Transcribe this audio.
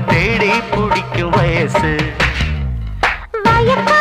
தேடி பிடிக்கும் வயசு. வயசு